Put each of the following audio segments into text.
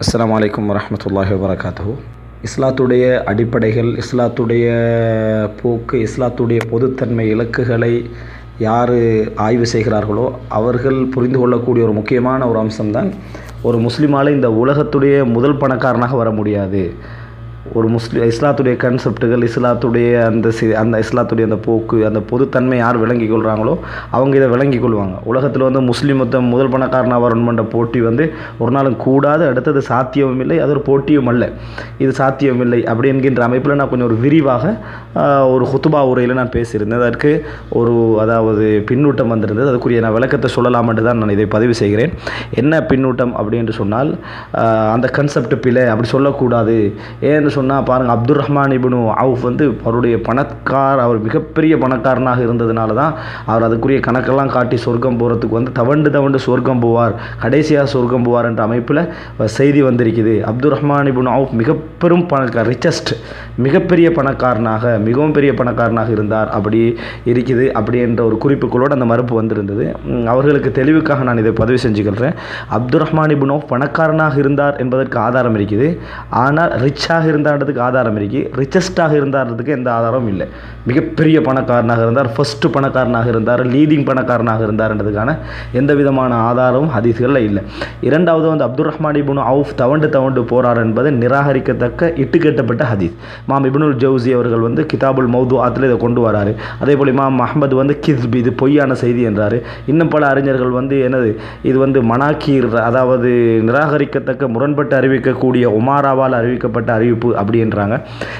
அஸ்லாம் வலைக்கம் வரமத்துல்லாஹி வபரகாத்துஹு. இஸ்லாத்துடைய அடிப்படைகள் இஸ்லாத்துடைய போக்கு இஸ்லாத்துடைய பொதுத்தன்மை இலக்குகளை யார் ஆய்வு செய்கிறார்களோ அவர்கள் புரிந்து கொள்ளக்கூடிய ஒரு முக்கியமான ஒரு அம்சம்தான் ஒரு முஸ்லீமால் இந்த உலகத்துடைய முதல் பணக்காரனாக வர முடியாது. ஒரு முஸ்லி இஸ்லாத்துடைய கன்செப்டுகள் இஸ்லாத்துடைய அந்த சி அந்த இஸ்லாத்துடைய அந்த போக்கு அந்த பொதுத்தன்மை யார் விளங்கி கொள்கிறாங்களோ அவங்க இதை விளங்கி கொள்வாங்க. உலகத்தில் வந்து முஸ்லீம் மொத்தம் முதல் பணக்காரனாக வரணுமென்ற போட்டி வந்து ஒரு நாளும் கூடாது அடுத்தது சாத்தியமும் இல்லை அது ஒரு போட்டியும் அல்ல. இது சாத்தியம் இல்லை அப்படி என்கின்ற அமைப்பில் நான் கொஞ்சம் ஒரு விரிவாக ஒரு ஹுத்துபா உரையில் நான் பேசியிருந்தேன். அதற்கு ஒரு அதாவது பின்னூட்டம் வந்திருந்தது. அதுக்குரிய நான் விளக்கத்தை சொல்லலாம் என்று தான் நான் இதை பதிவு செய்கிறேன். என்ன பின்னூட்டம் அப்படின்னு சொன்னால் அந்த கன்செப்ட் பிழை அப்படி சொல்லக்கூடாது. ஏன்னு சொன்னால் பாருங்கள் அப்துல் ரஹ்மான் இப்னு அவுஃப் வந்து அவருடைய பணக்கார் அவர் மிகப்பெரிய பணக்காரனாக இருந்ததுனால தான் அவர் அதுக்குரிய கணக்கெல்லாம் காட்டி சொர்க்கம் போகிறதுக்கு வந்து தவண்டு தவண்டு சொர்க்கம் போவார் கடைசியாக சொர்க்கம் போவார் என்ற அமைப்பில் செய்தி வந்திருக்குது. அப்துல் ரஹ்மான் இபுன் அவுஃப் மிக பெரும் பணக்கார் ரிச்சஸ்ட் மிகப்பெரிய பணக்காரனாக மிகவும் பெரிய பணக்காரனாக இருந்தார். அப்படி இருக்குது. அப்படி என்ற ஒரு குறிப்புகளோடு அந்த மறுப்பு வந்திருந்தது. அவர்களுக்கு தெளிவுக்காக நான் இதை பதிவு செஞ்சுக்கிறேன் அப்துல் ரஹ்மான் இபுன் அவுஃப் பணக்காரனாக இருந்தார் என்பதற்கு ஆதாரம் இருக்குது. ஆனால் ரிச்சாக இருந்தான்றதுக்கு ஆதாரம் இருக்குது ரிச்சஸ்டாக இருந்தான்றதுக்கு எந்த ஆதாரமும் இல்லை. மிகப்பெரிய பணக்காரனாக இருந்தார் ஃபஸ்ட்டு பணக்காரனாக இருந்தார் லீடிங் பணக்காரனாக இருந்தார்ன்றதுக்கான எந்த விதமான ஆதாரமும் ஹதீஸ்களில் இல்லை. இரண்டாவது வந்து அப்துல் ரஹ்மான் இபுனு அவுஃப் தவண்டு தவண்டு போறார் என்பது நிராகரிக்கத்தக்க இட்டுக்கட்டப்பட்ட ஹதீஸ். மாம் இபுனுல் ஜவுசி அவர்கள் வந்து கிதாபுல் மௌது ஆத்தில் இதை கொண்டு வராரு. அதே போல் இமாம் அஹமது வந்து கிஸ்பி இது பொய்யான செய்தி என்றார். இன்னும் பல அறிஞர்கள் வந்து என்னது இது வந்து மனாக்கீர் அதாவது நிராகரிக்கத்தக்க முரண்பட்டு அறிவிக்கக்கூடிய உமாராவால் அறிவிக்கப்பட்ட அறிவிப்பு அப்படின்றாங்க.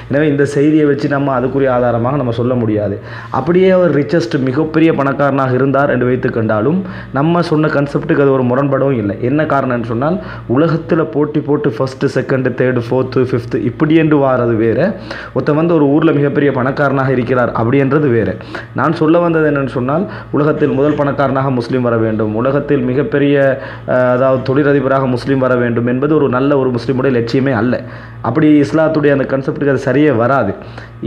எனவே இந்த செய்தியை வச்சு நம்ம அதுக்குரிய ஆதாரமாக நம்ம சொல்ல முடியாது. அப்படியே அவர் ரிச்சஸ்ட் மிகப்பெரிய பணக்காரனாக இருந்தார் என்று வைத்து கண்டாலும் நம்ம சொன்ன கன்செப்ட்டுக்கு அது ஒரு முரண்படவும் இல்லை. என்ன காரணம்னு சொன்னால் உலகத்தில் போட்டி போட்டு first second third fourth fifth இப்படி என்று வாரது வேறு. ஒருத்தன் வந்து ஒரு ஊரில் மிகப்பெரிய பணக்காரனாக இருக்கிறார் அப்படின்றது வேறு. நான் சொல்ல வந்தது என்னென்னு சொன்னால் உலகத்தில் முதல் பணக்காரனாக முஸ்லீம் வர வேண்டும். உலகத்தில் மிகப்பெரிய அதாவது தொழிலதிபராக முஸ்லீம் வர வேண்டும் என்பது ஒரு நல்ல ஒரு முஸ்லீமுடைய லட்சியமே அல்ல. அப்படி ஜக்காத்துடைய அந்த கன்செப்டுக்கு அது சரியே வராது.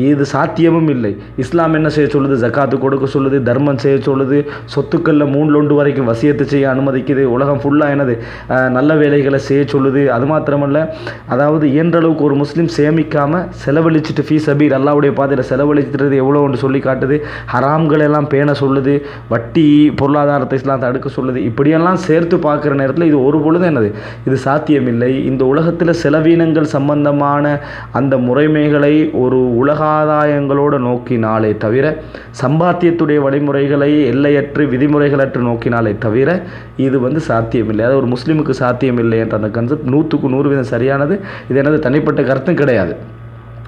இது சாத்தியமும் இல்லை. இஸ்லாம் என்ன செய்ய சொல்லுது? ஜக்காத்து கொடுக்க சொல்லுது தர்மம் செய்ய சொல்லுது. சொத்துக்களில் மூணு லொண்டு வரைக்கும் வசியத்தை செய்ய அனுமதிக்குது. உலகம் ஃபுல்லாக என்னது? நல்ல வேலைகளை செய்ய சொல்லுது. அது மாத்திரமல்ல அதாவது இயன்ற அளவுக்கு ஒரு முஸ்லீம் சேமிக்காமல் செலவழிச்சிட்டு ஃபீஸ் அபீர் அல்லாவுடைய பாதையில் செலவழிச்சிட்டு எவ்வளோ ஒன்று சொல்லி காட்டுது. ஹராம்கள் எல்லாம் பேண சொல்லுது. வட்டி பொருளாதாரத்தை இஸ்லாம் தடுக்க சொல்லுது. இப்படியெல்லாம் சேர்த்து பார்க்குற நேரத்தில் இது ஒரு பொழுது என்னது? இது சாத்தியமில்லை. இந்த உலகத்தில் செலவீனங்கள் சம்பந்தமான அந்த முறைமைகளை ஒரு உலகாதாயங்களோடு நோக்கினாலே தவிர சம்பாத்தியத்துடைய வழிமுறைகளை எல்லையற்று விதிமுறைகளற்று நோக்கினாலே தவிர இது வந்து சாத்தியமில்லை. அது ஒரு முஸ்லீமுக்கு சாத்தியமில்லை என்ற அந்த கன்செப்ட் நூற்றுக்கு நூறு வீதம் சரியானது. இது எனது தனிப்பட்ட கருத்தும் கிடையாது.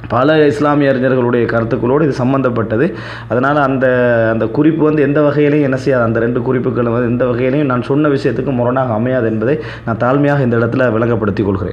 பல இஸ்லாமிய அறிஞர்களுடைய கருத்துக்களோடு இது சம்பந்தப்பட்டது. அதனால் அந்த அந்த குறிப்பு வந்து எந்த வகையிலையும் என்ன செய்யாது. அந்த ரெண்டு குறிப்புகளும் வந்து எந்த வகையிலையும் நான் சொன்ன விஷயத்துக்கு முரணாக அமையாது என்பதை நான் தாழ்மையாக இந்த இடத்துல விளங்கப்படுத்திக் கொள்கிறேன்.